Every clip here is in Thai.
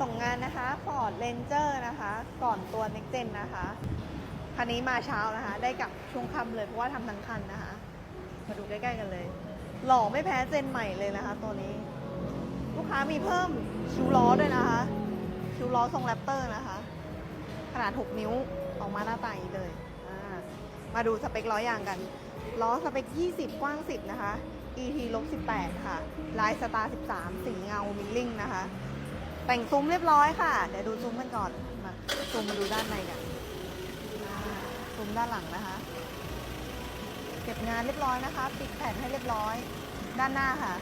ส่งงานนะคะ Ford Ranger นะคะ ก่อนตัว Next Gen นะคะ คันนี้มาเช้านะคะ ได้กลับช่วงค่ำเลยเพราะว่าทำทั้งคันนะคะ มาดูใกล้ๆกันเลย หล่อไม่แพ้เจนใหม่เลยนะคะ ตัวนี้ ลูกค้ามีเพิ่มคิวล้อด้วยนะคะ คิวล้อทรงแรปเตอร์นะคะ ขนาด 6 นิ้วออกมาหน้าตาอย่างนี้เลยมาดูสเปคล้อยางกัน ล้อสเปค 20 กว้าง 10 นะคะ ET ลบ18 ค่ะ ลายสตาร์ 13 สีเงามิลลิ่งนะคะ แต่งซุ้มเรียบร้อยค่ะ เดี๋ยวดูซุ้มกันก่อน มาซุ้มมาดูด้านในกันซุ้มด้านหลังนะคะ เก็บงานเรียบร้อยนะคะ ปิดแผ่นให้เรียบร้อย ด้านหน้าค่ะ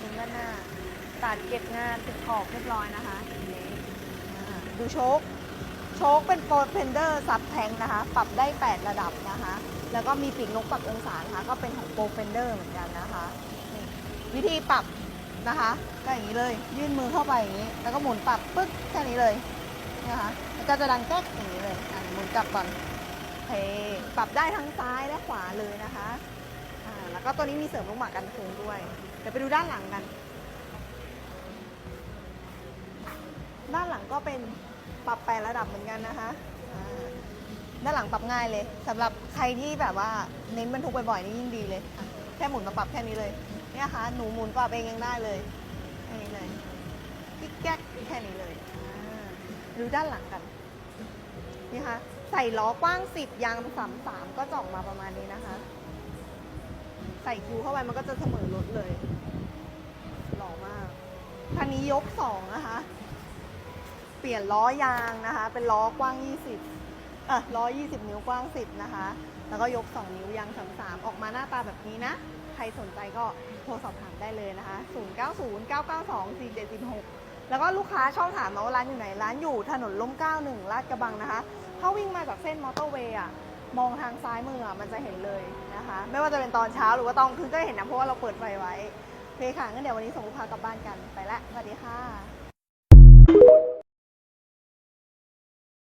ซุ้มด้านหน้า ตัดเก็บงานติดขอบเรียบร้อยนะคะ ดูโชค โชคเป็นโปรเฟนเดอร์ซับแทงนะคะ ปรับได้ 8 ระดับนะคะ แล้วก็มีปีกนกปรับองศานะคะ ก็เป็นของโปรเฟนเดอร์เหมือนกันนะคะ วิธีปรับ นะคะ ก็อย่างนี้เลย ยื่นมือเข้าไปอย่างนี้ แล้วก็หมุนปรับปึ๊กแค่นี้เลยนะคะแล้วก็จะดังแก๊กอย่างนี้เลยอะหมุนกลับก่อนเทปรับได้ทั้งซ้ายและขวาเลยนะคะอ่าแล้วก็ตัวนี้มีเสริมลูกหมากกันโค้งด้วย เดี๋ยวไปดูด้านหลังกัน ด้านหลังก็เป็นปรับแปดระดับเหมือนกันนะคะอ่าด้านหลังปรับง่ายเลยสำหรับใครที่แบบว่าเน้นบรรทุกบ่อยๆนี่ยิ่งดีเลยอะแค่หมุนมาปรับแค่นี้เลย เนี่ยค่ะ หนูหมุนปรับเองยังได้เลยแค่นี้เลยกิ๊กแก๊กแค่นี้เลยดูด้านหลังกัน นี่ค่ะ ใส่ล้อกว้าง 10 ยางสามสามก็จะออกมาประมาณนี้นะคะ ใส่คิวเข้าไปมันก็จะเสมอรถเลย หล่อมากคันนี้ยกสองนะคะ เปลี่ยนล้อยางนะคะ เป็นล้อกว้าง 20อะล้อ 20 นิ้วกว้าง 10 นะคะ แล้วก็ยก 2 นิ้วยาง33ออกมาหน้าตาแบบนี้นะ ใครสนใจก็โทรสอบถามได้เลยนะคะ 090 992 4716แล้วก็ลูกค้าชอบถามมาว่าร้านอยู่ไหน ร้านอยู่ถนนล่ม91ลาดกระบังนะคะ ถ้าวิ่งมาจากเส้นมอเตอร์เวย์อะมองทางซ้ายมืออะมันจะเห็นเลยนะคะ ไม่ว่าจะเป็นตอนเช้าหรือว่าตอนคืนก็เห็นนะเพราะว่าเราเปิดไฟไว้โอเคค่ะงั้นเดี๋ยววันนี้ส่งลูกค้ากลับบ้านกันไปละสวัสดีค่ะ